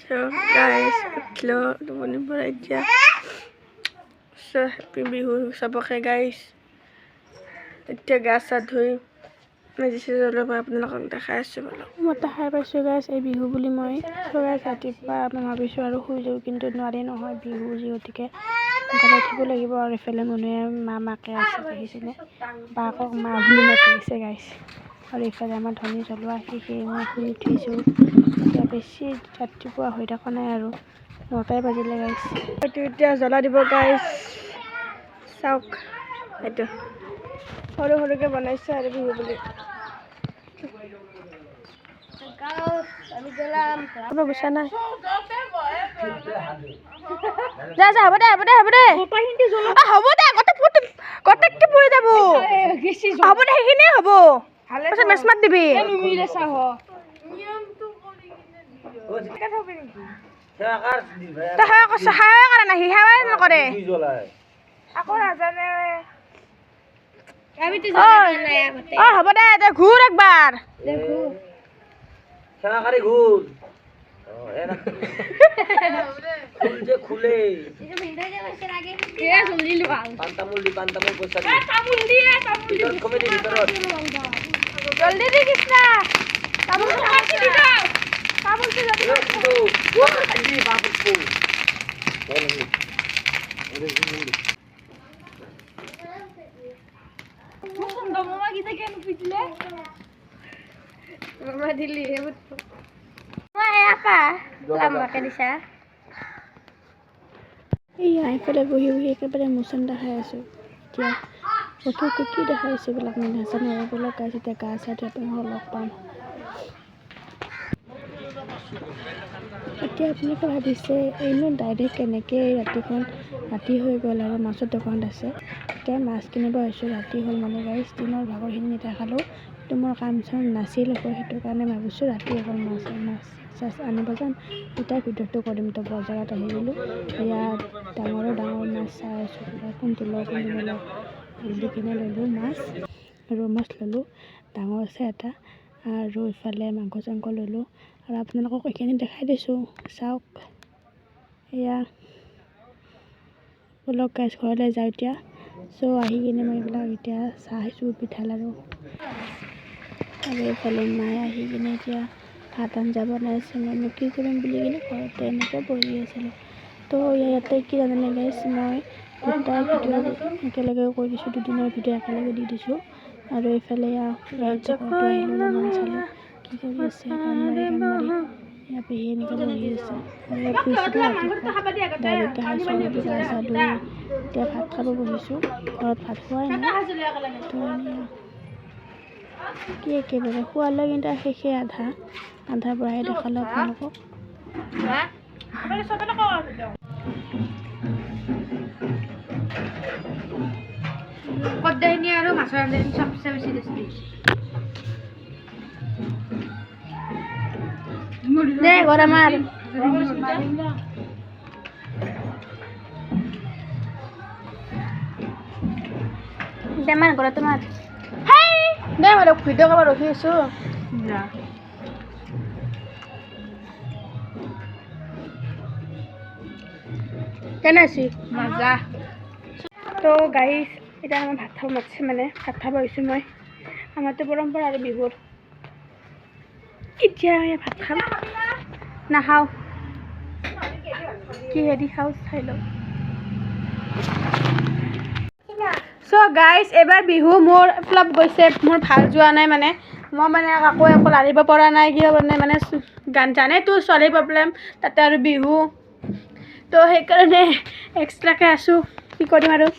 So guys, উঠলো টোপনিৰ পৰা এতিয়া চ' হেপী বিহু চবকে গাইছ এতিয়া গা চা ধুই মেজিছে জ্বলাব আপোনালোকক দেখাই আছোঁ বোলো মই দেখাই পাইছোঁ গাইছ এই বিহু বুলি মই চ' গাইছ ৰাতিপুৱা মই ভাবিছোঁ আৰু শুই যাওঁ কিন্তু নোৱাৰি নহয় বিহু যিহেতুকে। সোনকালে উঠিব লাগিব আৰু এইফালে মানুহে মা মাকে আছে দেখিছেনে? বাকক মা বুলি মাতি আছে গাইছ আৰু এইফালে আমাৰ ধনী জ্বলোৱা শেষেই মই শুই উঠিছোঁ। এতিয়া বেছি ৰাতিপুৱা হৈ থকা নাই আৰু। নটাই বাজিলে গাইছ এইটো এতিয়া জ্বলা দিব গাইছ চাওক এইটো। সৰু সৰুকৈ বনাইছে আৰু বিহু বুলি। হ'ব গুচা নাই। যা যা হ'ব দে হ'ব দে হ'ব দে। হ'ব দে গোটেই পৰি যাব। হ'ব দে সেইখিনিয়ে হ'ব। তাৰপিছত মেচ মাত দিবি। তই সেৱা কৰিছ সেৱাই কৰা নাই সি সেৱাই নকৰে আকৌ নাজানে। অ হ'ব দে তই ঘূৰ একবাৰ। খেলাকারি ঘুর খুলছে খুলে পান্তামুল দি পান্তামুল পয়সা দি। ভিতৰত কমে দি ভিতৰত। জলদি দি কৃষ্ণা তামোলটো কাটি দি দে ভিতৰত কিন্তু আজি বাবুকো এইয়া এইফালে বহি বহি একেবাৰে মোচন দেখাই আছোঁ। এতিয়া প্ৰথমতে কি দেখাই আছোঁ এইবিলাক মানে নাজানো আৰু এইবিলাক গাইছ এতিয়া গা চা ধুই আপোনালোকক লগ পাম এতিয়া আপোনালোকে ভাবিছে এইনো ডাইৰেক্ট কেনেকৈ ৰাতিখন ৰাতি হৈ গ'ল আৰু মাছৰ দোকানত আছে এতিয়া মাছ কিনিব আহিছোঁ ৰাতি হ'ল মানে গাইছ দিনৰ ভাগৰখিনি নেদেখালোঁ কিন্তু মোৰ কাম চাম নাছিল একো সেইটো কাৰণে ভাবিছোঁ ৰাতি অকল মাছ মাছ চাছ আনিব যাম তেতিয়া ভিডিঅ'টো কৰিম তো বজাৰত আহি গ'লোঁ ইয়াত ডাঙৰো ডাঙৰ মাছ চাই আছোঁ কোনটো লওঁ কোনটো নলওঁ দি কিনে ল'লোঁ মাছ ৰৌ মাছ ল'লোঁ ডাঙৰ আছে এটা। আৰু ইফালে মাংস চাংস ল'লোঁ। আৰু আপোনালোকক এইখিনি দেখাই দিছোঁ। চাওক। এয়া। বলক গাইছ ঘৰলৈ যাওঁ এতিয়া। চ' আহি কিনে মই এইবিলাক এতিয়া চাহ খাইছোঁ পিঠা লাড়ু। আৰু এইফালে মায়ে আহি কিনে এতিয়া ভাত আঞ্জা বনাইছে। মইনো কি কৰিম বুলি কিনে ঘৰতে এনেকৈ বহি আছিলোঁ। তো ইয়াতে কি জানেনে গাইছ মই ভিডিঅ' একেলগে কৰি দিছোঁ দুদিনৰ ভিডিঅ' একেলগে দি দিছোঁ আৰু এইফালে কি কৰি আছে গান মাৰি ইয়াৰ পেহী এনেকৈ বহি আছে গা চা ধুই এতিয়া ভাত খাব বহিছোঁ ঘৰত ভাত খোৱাই নাই তো কি একেবাৰে খোৱালৈ কিন্তু শেষে আধা। আধাৰ পৰাহে দেখালোঁ আপোনালোকক। কদ্দাইনি আৰু মাছৰ আঞ্জাখিনি চবচে বেছি টেষ্টি দে ঘৰ আমাৰ ঘৰত তোমাৰ দে মই ভিডিঅ' কৰিব ৰখি আছোঁ। কেনে আছি মজা তো গাইছ এতিয়া আমাৰ ভাত খাব মাতিছে মানে ভাত খাব আহিছোঁ মই। আমাৰতো পৰম্পৰা আৰু বিহুৰ। এতিয়া আমি ভাত খাম। নাখাওঁ। কিহেদি খাওঁ চাই লওঁ। চ' গাইছ এইবাৰ বিহু মোৰ ফ্লপ গৈছে। মোৰ ভালো যোৱা নাই মানে। মই মানে কাকো একো লাৰিব পৰা নাই, কিয় মানে মানে গান জানেতো ছোৱালীৰ প্ৰব্লেম তাতে আৰু বিহু। তো, সেইকাৰণে এক্সট্ৰাকৈ আছোঁ। কি কৰিম আৰু?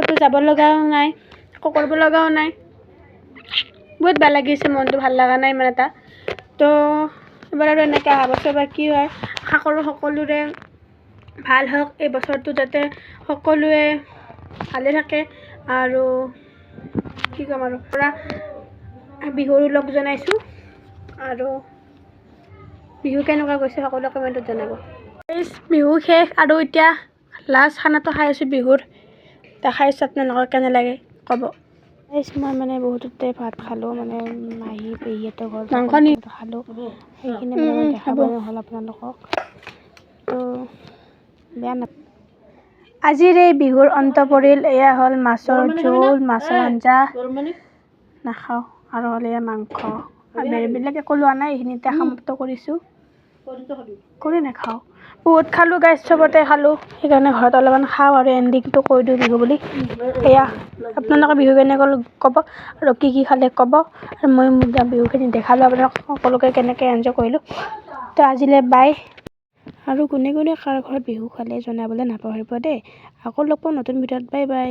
ক'তো যাব লগাও নাই একো কৰিব লগাও নাই। বহুত বেয়া লাগিছে মনটো ভাল লগা নাই ইমান এটা। তো এবাৰ আৰু এনেকৈ অহা বছৰ বা কি হয় আশা কৰোঁ সকলোৰে ভাল হওক এই বছৰটো যাতে সকলোৱে ভালে থাকে আৰু কি ক'ম আৰু পৰা বিহুৰো লগ জনাইছোঁ আৰু বিহু কেনেকুৱা গৈছে সকলোৱে কমেণ্টত জনাব। বিহু শেষ আৰু এতিয়া লাষ্ট খানাটো খাই আছোঁ বিহুৰ। দেখাইছোঁ আপোনালোকক কেনে লাগে ক'ব। মই মানে বহুততে ভাত খালোঁ মানে মাহী পেহীহঁতৰ ঘৰত মাংস নি খালোঁ। সেইখিনি মানে দেখাব নহ'ল আপোনালোকক। তো বেয়া নাপ আজিৰ এই বিহুৰ অন্ত পৰিল এয়া হ'ল মাছৰ জোল মাছৰ আঞ্জা। নাখাওঁ আৰু হ'ল এয়া মাংস। বেলেগ একো লোৱা নাই এইখিনিতে সমাপ্ত কৰিছোঁ। কৰি নাখাওঁ। বহুত খালোঁ গাইছ চবতে খালোঁ। সেইকাৰণে ঘৰত অলপমান খাওঁ আৰু এণ্ডিংটো কৈ দিওঁ বিহু বুলি। এয়া আপোনালোকে বিহু কেনেকৈ ক'ব আৰু কি কি খালে ক'ব আৰু মই বিহুখিনি দেখালোঁ আপোনালোক সকলোকে কেনেকৈ এনজয় কৰিলোঁ। তো আজিলৈ বাই আৰু কোনে কোনে কাৰ ঘৰত বিহু খালে জনাবলৈ নাপাহৰিব দেই। আকৌ লগ পাম নতুন ভিডিঅ'ত। Bye bye